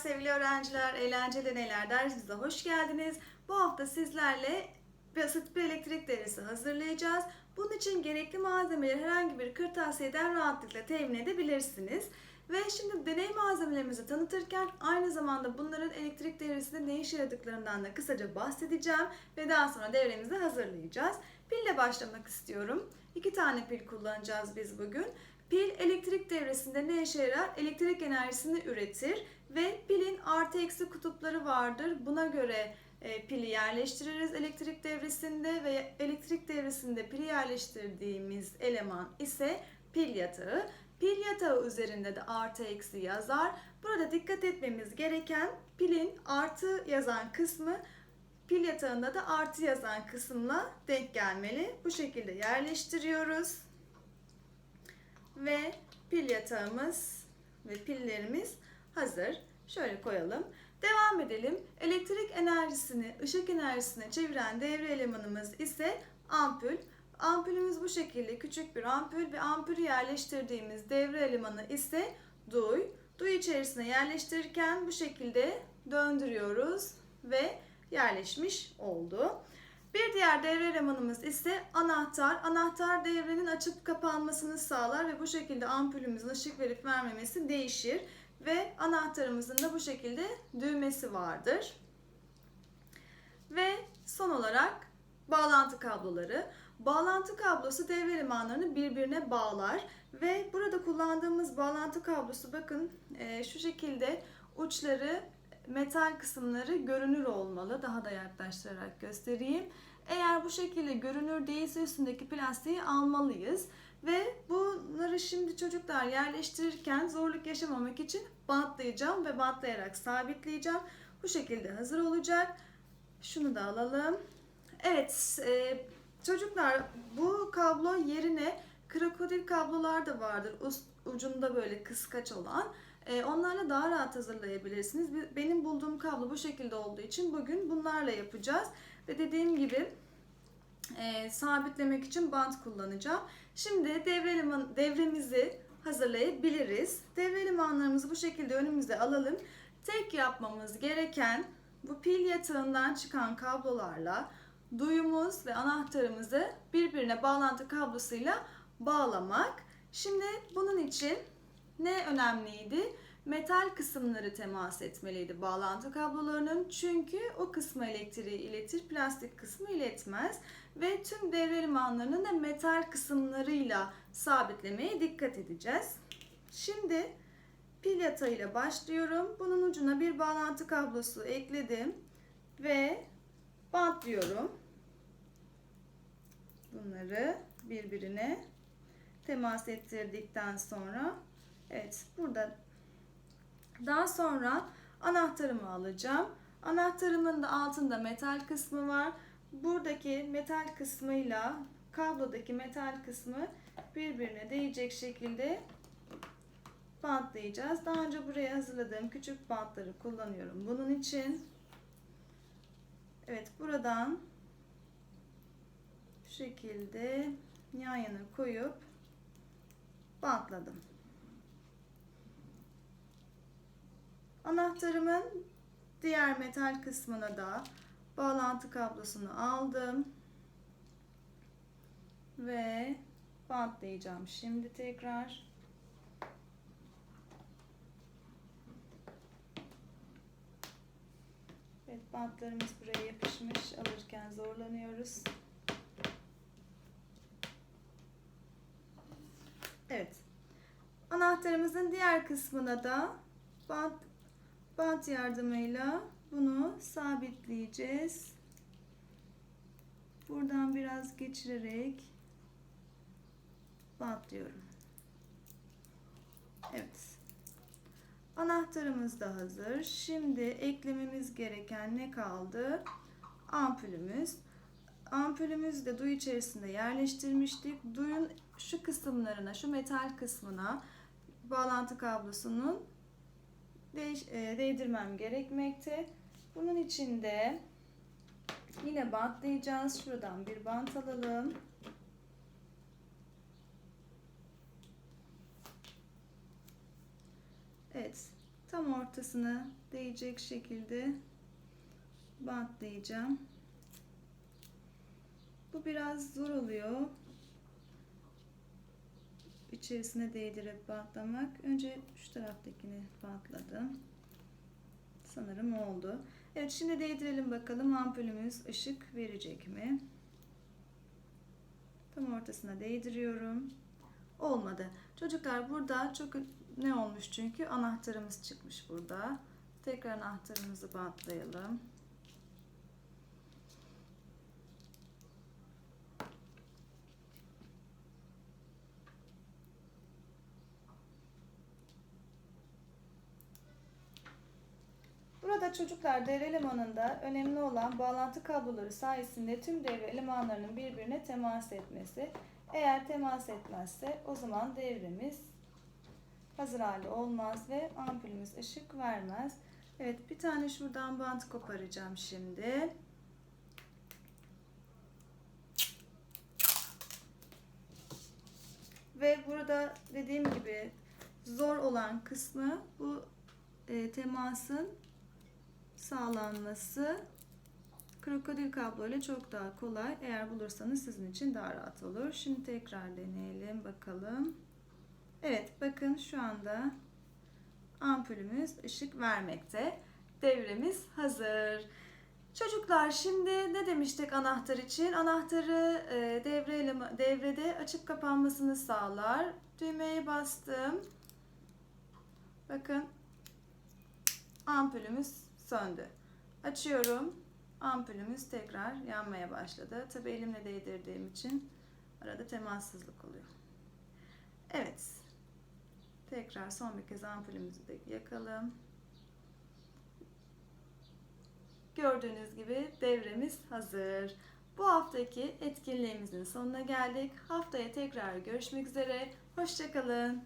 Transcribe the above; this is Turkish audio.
sevgili öğrenciler. Eğlence Deneyler dersimize hoş geldiniz. Bu hafta sizlerle basit bir elektrik devresi hazırlayacağız. Bunun için gerekli malzemeleri herhangi bir kırtasiyeden rahatlıkla temin edebilirsiniz. Ve şimdi deney malzemelerimizi tanıtırken aynı zamanda bunların elektrik devresinde ne işe yaradıklarından da kısaca bahsedeceğim. Ve daha sonra devremizi hazırlayacağız. Pille başlamak istiyorum. İki tane pil kullanacağız biz bugün. Pil elektrik devresinde ne işe yarar? Elektrik enerjisini üretir ve pilin artı eksi kutupları vardır. Buna göre e, pili yerleştiririz elektrik devresinde ve elektrik devresinde pili yerleştirdiğimiz eleman ise pil yatağı. Pil yatağı üzerinde de artı eksi yazar. Burada dikkat etmemiz gereken pilin artı yazan kısmı pil yatağında da artı yazan kısımla denk gelmeli. Bu şekilde yerleştiriyoruz ve pil yatağımız ve pillerimiz hazır. Şöyle koyalım. Devam edelim. Elektrik enerjisini ışık enerjisine çeviren devre elemanımız ise ampul. Ampulümüz bu şekilde küçük bir ampul ve ampulü yerleştirdiğimiz devre elemanı ise duy. Duy içerisine yerleştirirken bu şekilde döndürüyoruz ve yerleşmiş oldu. Bir diğer devre elemanımız ise anahtar. Anahtar devrenin açıp kapanmasını sağlar ve bu şekilde ampulümüzün ışık verip vermemesi değişir. Ve anahtarımızın da bu şekilde düğmesi vardır. Ve son olarak bağlantı kabloları. Bağlantı kablosu devre elemanlarını birbirine bağlar ve burada kullandığımız bağlantı kablosu bakın e, şu şekilde uçları metal kısımları görünür olmalı. Daha da yaklaştırarak göstereyim. Eğer bu şekilde görünür değilse üstündeki plastiği almalıyız. Ve bunları şimdi çocuklar yerleştirirken zorluk yaşamamak için bantlayacağım ve bantlayarak sabitleyeceğim. Bu şekilde hazır olacak. Şunu da alalım. Evet e, çocuklar bu kablo yerine krokodil kablolar da vardır. Ucunda böyle kıskaç olan. E, onlarla daha rahat hazırlayabilirsiniz. Benim bulduğum kablo bu şekilde olduğu için bugün bunlarla yapacağız. Ve dediğim gibi e, sabitlemek için bant kullanacağım. Şimdi devre eleman, devremizi hazırlayabiliriz. Devre elemanlarımızı bu şekilde önümüze alalım. Tek yapmamız gereken bu pil yatağından çıkan kablolarla duyumuz ve anahtarımızı birbirine bağlantı kablosuyla bağlamak. Şimdi bunun için ne önemliydi? Metal kısımları temas etmeliydi bağlantı kablolarının çünkü o kısmı elektriği iletir, plastik kısmı iletmez ve tüm devre elemanlarının da metal kısımlarıyla sabitlemeye dikkat edeceğiz. Şimdi pil yatağıyla başlıyorum. Bunun ucuna bir bağlantı kablosu ekledim ve bantlıyorum. Bunları birbirine temas ettirdikten sonra evet burada daha sonra anahtarımı alacağım. Anahtarımın da altında metal kısmı var. Buradaki metal kısmıyla kablodaki metal kısmı birbirine değecek şekilde bantlayacağız. Daha önce buraya hazırladığım küçük bantları kullanıyorum. Bunun için evet buradan şekilde yan yana koyup bantladım. Anahtarımın diğer metal kısmına da bağlantı kablosunu aldım. Ve bantlayacağım şimdi tekrar. Evet bantlarımız buraya yapışmış. Alırken zorlanıyoruz. Evet. Anahtarımızın diğer kısmına da bant bant yardımıyla bunu sabitleyeceğiz. Buradan biraz geçirerek bantlıyorum. Evet. Anahtarımız da hazır. Şimdi eklememiz gereken ne kaldı? Ampulümüz. Ampulümüzü de duy içerisinde yerleştirmiştik. Duyun şu kısımlarına, şu metal kısmına bağlantı kablosunun değiş, e, değdirmem gerekmekte. Bunun için de yine bantlayacağız. Şuradan bir bant alalım. Evet. tam ortasına değecek şekilde bantlayacağım. Bu biraz zor oluyor. İçerisine değdirip bantlamak. Önce şu taraftakini bantladım. Sanırım oldu. Evet şimdi değdirelim bakalım ampulümüz ışık verecek mi? Tam ortasına değdiriyorum. Olmadı. Çocuklar burada çok ne olmuş çünkü anahtarımız çıkmış burada. Tekrar anahtarımızı bantlayalım. Burada çocuklar devre elemanında önemli olan bağlantı kabloları sayesinde tüm devre elemanlarının birbirine temas etmesi. Eğer temas etmezse o zaman devremiz hazır hali olmaz ve ampulümüz ışık vermez. Evet bir tane şuradan bant koparacağım şimdi. Ve burada dediğim gibi zor olan kısmı bu e, temasın sağlanması krokodil kablo ile çok daha kolay. Eğer bulursanız sizin için daha rahat olur. Şimdi tekrar deneyelim bakalım. Evet bakın şu anda ampulümüz ışık vermekte. Devremiz hazır. Çocuklar şimdi ne demiştik anahtar için? Anahtarı e, devre elema- devrede açıp kapanmasını sağlar. Düğmeye bastım. Bakın ampulümüz söndü. Açıyorum. Ampulümüz tekrar yanmaya başladı. Tabi elimle değdirdiğim için arada temassızlık oluyor. Evet. Tekrar son bir kez ampulümüzü de yakalım. Gördüğünüz gibi devremiz hazır. Bu haftaki etkinliğimizin sonuna geldik. Haftaya tekrar görüşmek üzere. Hoşçakalın.